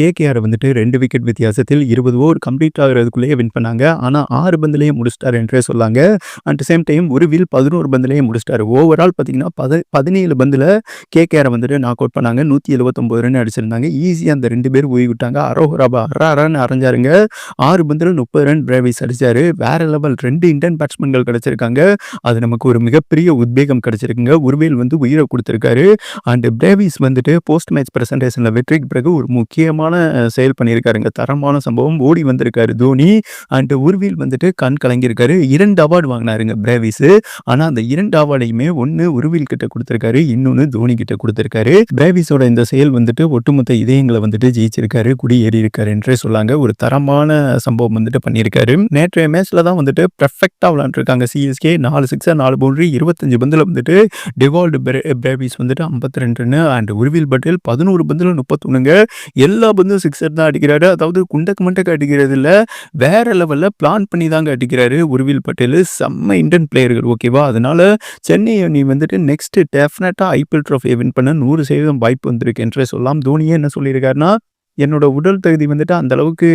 KKR வந்துட்டு ரெண்டு wicket வித்தியாசத்தில் 20 ஓவர் கம்ப்ளீட் ஆகுறதுக்குள்ளேயே வின் பண்ணாங்க. ஆனா 6 பந்துலயே முடிச்சிட்டாரு என்றே சொல்லாங்க. அட் சேம் டைம் உருவில் 11 பந்துலயே முடிச்சிட்டாரு. ஓவரால் பார்த்தீங்கன்னா, பத 17 பந்துல கேகேஆர வந்துட்டு நாக் அவுட் பண்ணாங்க. 179 ரன் அடிச்சிருந்தாங்க. ஈஸியாக அந்த ரெண்டு பேர் ஓய்வு விட்டாங்க. அரோஹராபா அர அரன்னு அரைஞ்சாருங்க. ஆறு பந்தில் முப்பது ரன் பிரேவிஸ் அடித்தார் வேற லெவல் ரெண்டு இந்தியன் பேட்ஸ்மேன்கள் கிடைச்சிருக்காங்க. அது நமக்கு ஒரு மிகப்பெரிய உத்வேகம் கிடச்சிருக்குங்க உருவேல் வந்து உயிரை கொடுத்துருக்காரு அண்ட் பிரேவிஸ் வந்துட்டு போஸ்ட் மேட்ச் பிரசன்டேஷன்ல வெற்றிக்கு பிறகு ஒரு முக்கியமாக தரமான செயல் பண்ணியிருக்காருங்க. தரமான சம்பவம். ஓடி வந்திருக்காரு தோனி. அண்ட் உருவில் வந்துட்டு கண் கலங்கியிருக்காரு. இரண்டு அவார்டு வாங்கினாருங்க பிரேவிஸ். ஆனால் அந்த இரண்டு அவார்டையுமே ஒன்று உருவில் கிட்ட கொடுத்துருக்காரு இன்னொன்று தோனி கிட்ட கொடுத்துருக்காரு பிரேவிஸோட இந்த செயல் வந்துட்டு ஒட்டுமொத்த இதயங்களை வந்துட்டு ஜெயிச்சிருக்காரு. குடியேறி இருக்காரு என்றே சொல்லாங்க. ஒரு தரமான சம்பவம் வந்துட்டு பண்ணியிருக்காரு. நேற்றைய மேட்ச்ல தான் வந்துட்டு பெர்ஃபெக்டாக விளாண்டுருக்காங்க சிஎஸ்கே. நாலு சிக்ஸர் நாலு பவுண்டரி இருபத்தஞ்சு பந்தில் வந்துட்டு டிவால்டு பிரே பிரேவிஸ் வந்துட்டு ஐம்பத்தி ரெண்டுன்னு அண்ட் உருவில் பட்டேல் பதினோரு பந்தில் முப்பத்தொன்னுங்க எல்லா பந்தும் சிக்ஸர் தான் அடிக்கிறாரு. அதாவது குண்டக்கு மண்டக்கு அடிக்கிறது இல்லை வேற லெவலில் பிளான் பண்ணி தாங்க அடிக்கிறாரு உருவில் பட்டேல். செம்ம இந்தியன் பிளேயர்கள் ஓகேவா. அதனால சென்னை அணி வந்துட்டு நெக்ஸ்ட் டெஃபினட்டாக ஐபிஎல் ட்ராஃபிய வின் பண்ண 100% வாய்ப்பு வந்திருக்கு என்றே சொல்லலாம். தோனியே என்ன சொல்லியிருக்காருன்னா, என்னோட உடல் தகுதி வந்துட்டு அந்த அளவுக்கு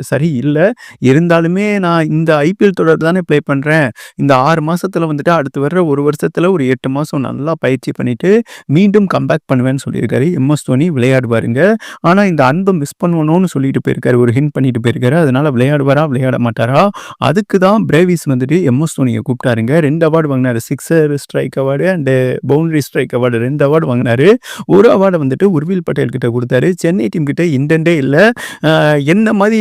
சரி இல்லை இருந்தாலுமே நான் இந்த ஐபிஎல் தொடர் தானே ப்ளே பண்ணுறேன் இந்த ஆறு மாதத்தில் வந்துட்டு அடுத்து வர்ற ஒரு வருஷத்தில் ஒரு எட்டு மாதம் நல்லா பயிற்சி பண்ணிவிட்டு மீண்டும் கம்பேக் பண்ணுவேன்னு சொல்லியிருக்காரு. எம்.எஸ். தோனி விளையாடுவாருங்க. ஆனால் இந்த அன்பை மிஸ் பண்ணணும்னு சொல்லிட்டு போயிருக்காரு. ஒரு ஹிண்ட் பண்ணிட்டு போயிருக்காரு. அதனால் விளையாடுவாரா? விளையாட மாட்டாரா? அதுக்கு தான் பிரேவிஸ் வந்துட்டு எம்.எஸ். தோனியை கூப்பிட்டாருங்க. ரெண்டு அவார்டு வாங்கினார் sixer strike award and boundary strike award ரெண்டு அவார்டு வாங்கினார் ஒரு அவார்டை வந்துட்டு உர்வில் பட்டேல் கிட்ட கொடுத்தாரு சென்னை டீம் கிட்ட இன்டென்டே இல்லை என்ன மாதிரி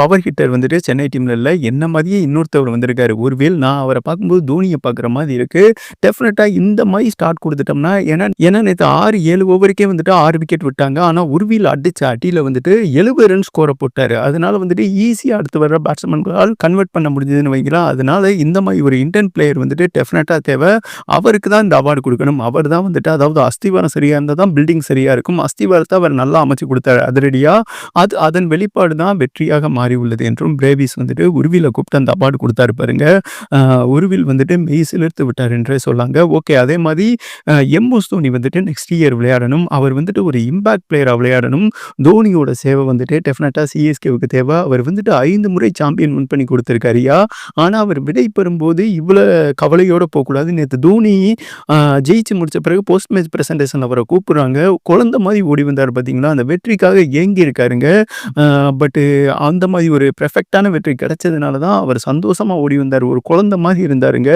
பவர் ஹிட்டர் வந்துட்டு சென்னை டீமில் இல்லை என்ன மாதிரியே இன்னொருத்தவர் வந்திருக்காரு உர்வில். நான் அவரை பார்க்கும்போது தோனியை பார்க்குற மாதிரி இருக்குது டெஃபினட்டாக இந்த மாதிரி ஸ்டார்ட் கொடுத்துட்டோம்னா ஏன்னா ஏன்னா நேற்று ஆறு ஏழு ஓவருக்கே வந்துட்டு ஆறு விக்கெட் விட்டாங்க. ஆனால் உர்வில் அடிச்ச அடியில் வந்துட்டு 70 ரன் ஸ்கோரை போட்டார் அதனால வந்துட்டு ஈஸியாக அடுத்து வர பேட்ஸ்மேன்களால் கன்வெர்ட் பண்ண முடிஞ்சதுன்னு வைங்களேன். அதனால இந்த மாதிரி ஒரு இந்தியன் பிளேயர் வந்துட்டு டெஃபினட்டாக தேவை அவருக்கு தான் இந்த அவார்டு கொடுக்கணும் அவர் தான் வந்துட்டு அதாவது அஸ்திவாரம் சரியாக இருந்தால் தான் பில்டிங் சரியாக இருக்கும். அஸ்திவாரத்தை அவர் நல்லா அமைச்சு கொடுத்தாரு அதிரடியாக அது அதன் வெளிப்பாடு தான் வெற்றியாக மாறி உள்ளது என்றும் பிரேவிஸ் வந்துட்டு உருவில கூப்பிட்டு அந்த அவார்டு கொடுத்தாரு பாருங்க. உருவில் வந்துட்டு மெய் சிலிர்த்து விட்டார் என்றே சொல்லாங்க. ஓகே அதே மாதிரி எம் எம்.எஸ். தோனி வந்துட்டு நெக்ஸ்ட் இயர் விளையாடணும். அவர் வந்துட்டு ஒரு இம்பாக்ட் பிளேயராக விளையாடணும். தோனியோட சேவை வந்துட்டு டெஃபினட்டாக சிஎஸ்கேவுக்கு தேவை அவர் வந்துட்டு ஐந்து முறை சாம்பியன் வின் பண்ணி கொடுத்துருக்காருயா ஆனால் அவர் விடை பெறும்போது இவ்வளோ கவலையோடு போகக்கூடாது நேற்று தோனி ஜெயிச்சு முடித்த பிறகு போஸ்ட் மேட்ச் பிரசன்டேஷன்ல அவரை கூப்பிடுறாங்க. குழந்த மாதிரி ஓடி வந்தார் பார்த்தீங்களா? அந்த வெற்றிக்காக ஏங்கி இருக்காருங்க. பட்டு அந்த மாதிரி ஒரு பெர்ஃபெக்டான வெற்றி கிடைச்சதுனால தான் அவர் சந்தோஷமாக ஓடி வந்தார் ஒரு குழந்த மாதிரி இருந்தாருங்க.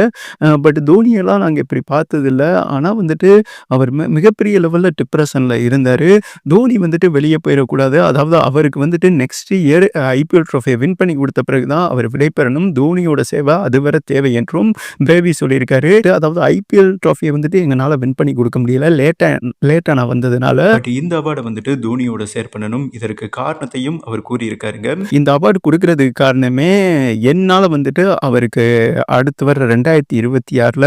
பட் தோனியெல்லாம் நாங்கள் இப்படி பார்த்ததில்ல. ஆனால் வந்துட்டு அவர் மிகப்பெரிய லெவலில் டிப்ரெஷனில் இருந்தார் தோனி வந்துட்டு வெளியே போயிடக்கூடாது அதாவது அவருக்கு வந்துட்டு நெக்ஸ்ட் இயர் ஐபிஎல் ட்ரோஃபியை வின் பண்ணி கொடுத்த பிறகு தான் அவர் விடைபெறணும் தோனியோட சேவை அதுவரை தேவை என்றும் பேபி சொல்லியிருக்காரு. அதாவது ஐபிஎல் ட்ராஃபியை வந்துட்டு எங்களால் வின் பண்ணி கொடுக்க முடியல. லேட்டாக லேட்டாக நான் வந்ததுனால. இந்த அவார்டை வந்துட்டு தோனியோட ஷேர் பண்ணணும். இதற்கு காரணத்தையும் அவர் கூறியிருக்காருங்க. இந்த அவார்டு கொடுக்கறதுக்கு காரணமே என்னால் வந்துட்டு அவருக்கு அடுத்து வர்ற 2026ல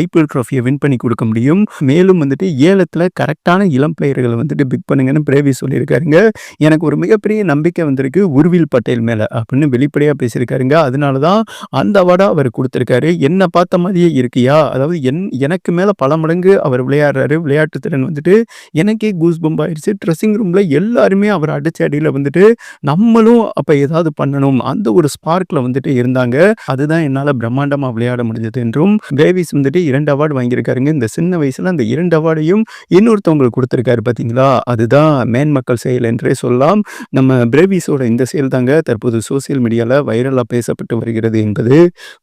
ஐபிஎல் ட்ராஃபியை வின் பண்ணி கொடுக்க முடியும். மேலும் வந்துட்டு ஏலத்தில் கரெக்டான இளம் பிளேயர்களை வந்துட்டு பிக் பண்ணுங்கன்னு பிரேவி சொல்லியிருக்காருங்க. எனக்கு ஒரு மிகப்பெரிய நம்பிக்கை வந்திருக்கு உருவில் பட்டேல் மேலே அப்படின்னு வெளிப்படையாக பேசியிருக்காருங்க. அதனால தான் அந்த அவார்டாக அவர் கொடுத்துருக்காரு என்னை பார்த்த மாதிரியே இருக்கியா? அதாவது என் எனக்கு மேலே பல மடங்கு அவர் விளையாடுறாரு. விளையாட்டு திறன் வந்துட்டு எனக்கே கூஸ் பம்ப் ஆயிடுச்சு ட்ரெஸ்ஸிங் எல்லா எல்லாருமே அவர் அடிச்ச அடியில் வந்துட்டு நம்மளும் அப்போ ஏதாவது பண்ணணும். அந்த ஒரு ஸ்பார்க்ல வந்துட்டு இருந்தாங்க. அதுதான் என்னால் பிரம்மாண்டமாக விளையாட முடிஞ்சது என்றும் பிரேவிஸ் வந்துட்டு இரண்டு அவார்டு வாங்கியிருக்காருங்க. இந்த சின்ன வயசில் அந்த இரண்டு அவார்டையும் இன்னொருத்தவங்களுக்கு கொடுத்துருக்காரு பார்த்தீங்களா? அதுதான் மேன் மக்கள் செயல் என்றே சொல்லலாம். நம்ம பிரேவிஸோட இந்த செயல் தாங்க தற்போது சோசியல் மீடியாவில் வைரலாக பேசப்பட்டு வருகிறது என்பது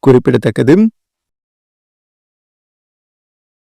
குறிப்பிடத்தக்கது.